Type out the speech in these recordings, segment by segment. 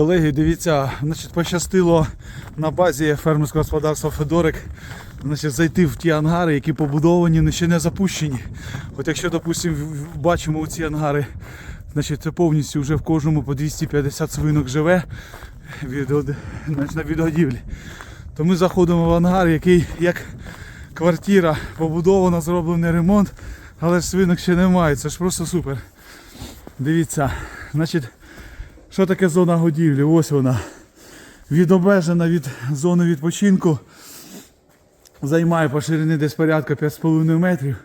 Колеги, дивіться, значить, пощастило на базі фермерського господарства Федорик значить, зайти в ті ангари, які побудовані, ще не запущені. От якщо, допустимо, бачимо ці ангари, значить це повністю вже в кожному по 250 свинок живе від, значить, від годівлі. То ми заходимо в ангар, який як квартира побудована, зроблений ремонт, але ж свинок ще немає. Це ж просто супер. Дивіться, значить. Що таке зона годівлі? Ось вона. Відобмежена від зони відпочинку. Займає по ширині десь порядка 5,5 метрів.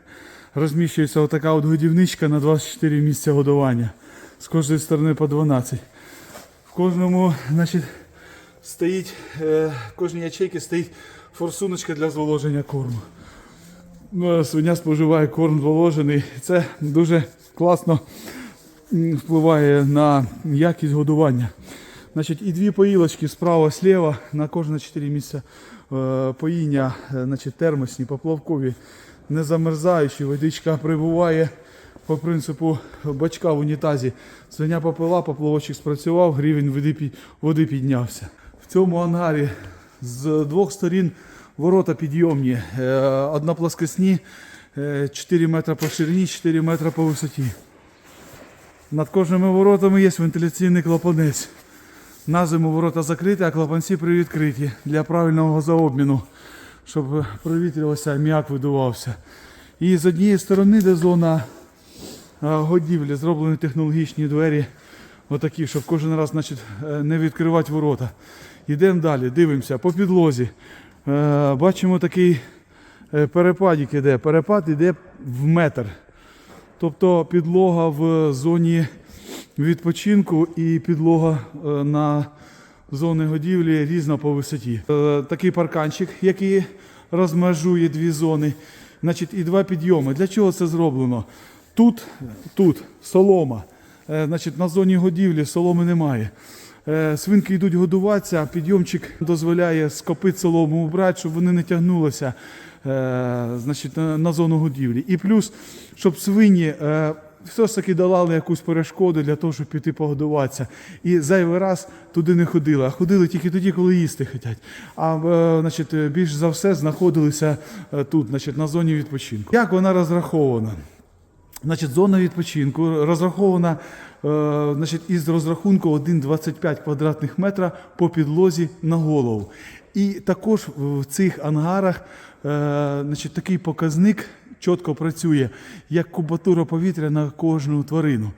Розміщується отака от годівничка на 24 місця годування. З кожної сторони по 12. В кожному, значить, стоїть, е, в кожній ячейці стоїть форсуночка для зволоження корму. Ну, свиня споживає корм зволожений. Це дуже класно впливає на якість годування. Значить, і дві поїлочки справа, сліва, на кожне 4 місця е, поїння, е, значить, термосні, поплавкові, не замерзаючі, водичка прибуває по принципу бачка в унітазі. Свиня попила, поплавочок спрацював, рівень води, піднявся. В цьому ангарі з двох сторін ворота підйомні, е, одноплоскосні, е, 4 метри по ширині, 4 метри по висоті. Над кожними воротами є вентиляційний клапанець. На зиму ворота закриті, а клапанці привідкриті для правильного газообміну, щоб провітрювався, аміак видувався. І з однієї сторони, де зона годівлі, зроблені технологічні двері, отакі, щоб кожен раз значить, е, не відкривати ворота. Йдемо далі, дивимося по підлозі. Е, Бачимо такий е, перепадик іде. Перепад іде в метр. Тобто підлога в зоні відпочинку і підлога е, на зони годівлі різна по висоті. Е, Такий парканчик, який розмежує дві зони, значить, і два підйоми. Для чого це зроблено? Тут, тут солома. Е, Значить, на зоні годівлі соломи немає. Е, Свинки йдуть годуватися, підйомчик дозволяє з копит солому убрати, щоб вони не тягнулися е, значить, на, зону годівлі. І плюс, щоб свині е, все ж таки долали якусь перешкоду для того, щоб піти погодуватися. І зайвий раз туди не ходили, а ходили тільки тоді, коли їсти хочуть. А значить, більш за все знаходилися тут, значить, на зоні відпочинку. Як вона розрахована? Значить, зона відпочинку розрахована е, значить, із розрахунку 1,25 квадратних метра по підлозі на голову. І також в цих ангарах е, значить, такий показник чітко працює, як кубатура повітря на кожну тварину.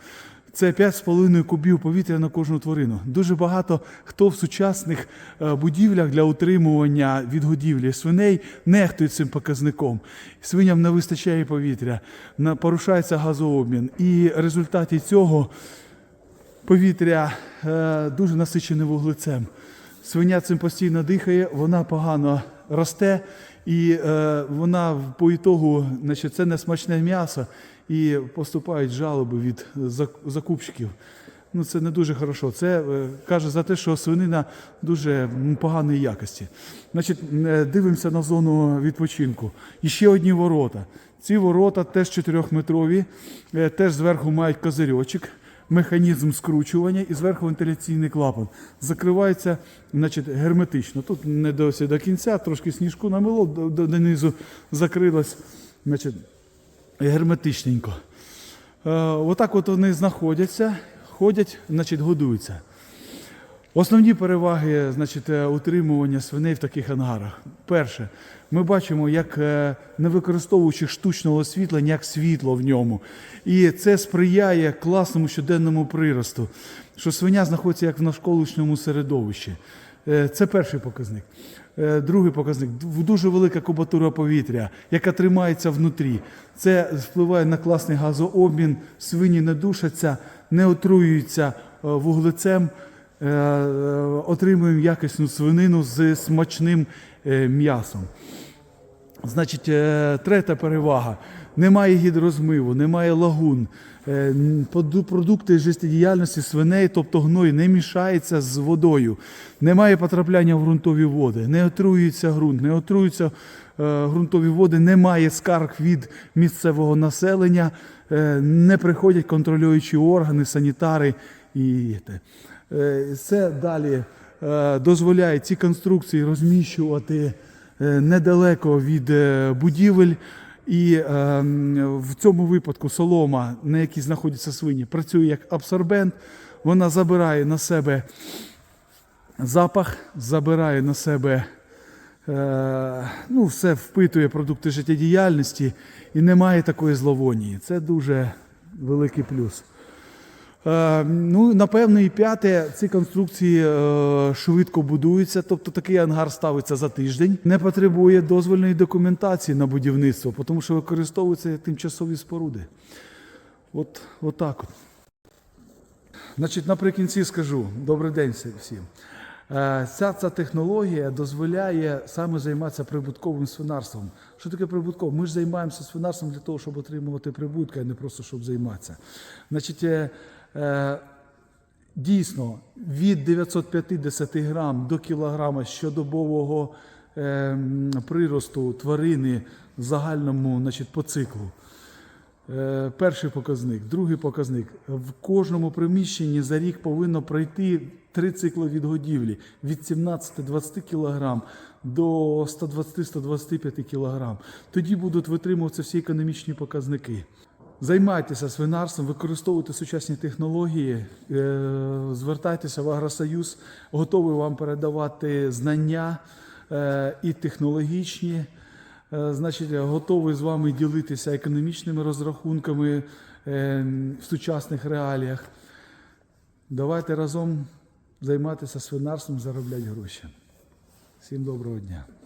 Це 5,5 кубів повітря на кожну тварину. Дуже багато хто в сучасних е, будівлях для утримування від годівлі свиней нехтує цим показником. Свиням не вистачає повітря, порушається газообмін. І в результаті цього повітря е, дуже насичене вуглецем. Свиня цим постійно дихає, вона погано росте, і е, вона по ітогу, значить, це не смачне м'ясо, і поступають жалоби від зак- закупщиків. Ну, це не дуже хорошо. Це е, каже за те, що свинина дуже поганої якості. Значить, е, дивимося на зону відпочинку. І ще одні ворота. Ці ворота теж 4-метрові, е, теж зверху мають козирьочок механізм скручування і зверху вентиляційний клапан. Закривається значить, герметично. Тут не досі до кінця, трошки сніжку намило, до- до- донизу закрилось значить, герметичненько. Е, отак от вони знаходяться, ходять, значить, годуються. Основні переваги значить, е, утримування свиней в таких ангарах. Перше, ми бачимо, як е, не використовуючи штучного освітлення, як світло в ньому. І це сприяє класному щоденному приросту, що свиня знаходиться як в навколишньому середовищі. Е, Це перший показник. Е, Другий показник дуже велика кубатура повітря, яка тримається внутрі. Це впливає на класний газообмін, свині не душаться, не отруюються е, вуглецем. Отримуємо якісну свинину з смачним м'ясом. Значить, третя перевага. Немає гідрозмиву, немає лагун. Е, Продукти життєдіяльності свиней, тобто гной, не мішається з водою. Немає потрапляння в ґрунтові води, не отруюється ґрунт, не отруються е, ґрунтові води, немає скарг від місцевого населення, е, не приходять контролюючі органи, санітари і Це далі дозволяє ці конструкції розміщувати недалеко від будівель. І е, в цьому випадку солома, на якій знаходяться свині, працює як абсорбент. Вона забирає на себе запах, забирає на себе, е, ну, все впитує продукти життєдіяльності і немає такої зловонії. Це дуже великий плюс. Е, ну, напевно, і п'яте, ці конструкції е, швидко будуються, тобто такий ангар ставиться за тиждень. Не потребує дозвольної документації на будівництво, тому що використовуються тимчасові споруди. От, от так от. Значить, наприкінці скажу, добрий день всім. Е, Ця, ця технологія дозволяє саме займатися прибутковим свинарством. Що таке прибуткове? Ми ж займаємося свинарством для того, щоб отримувати прибутки, а не просто щоб займатися. Значить, дійсно від 950 грам до кілограма щодобового е, приросту тварини в загальному значить, по циклу. Е, Перший показник, другий показник. В кожному приміщенні за рік повинно пройти три цикли відгодівлі від 17-20 кг до 120-125 кг. Тоді будуть витримуватися всі економічні показники. Займайтеся свинарством, використовуйте сучасні технології, е, звертайтеся в Агросоюз, готовий вам передавати знання е, і технологічні. Е, Значить, готовий з вами ділитися економічними розрахунками в сучасних реаліях. Давайте разом займатися свинарством, заробляти гроші. Всім доброго дня.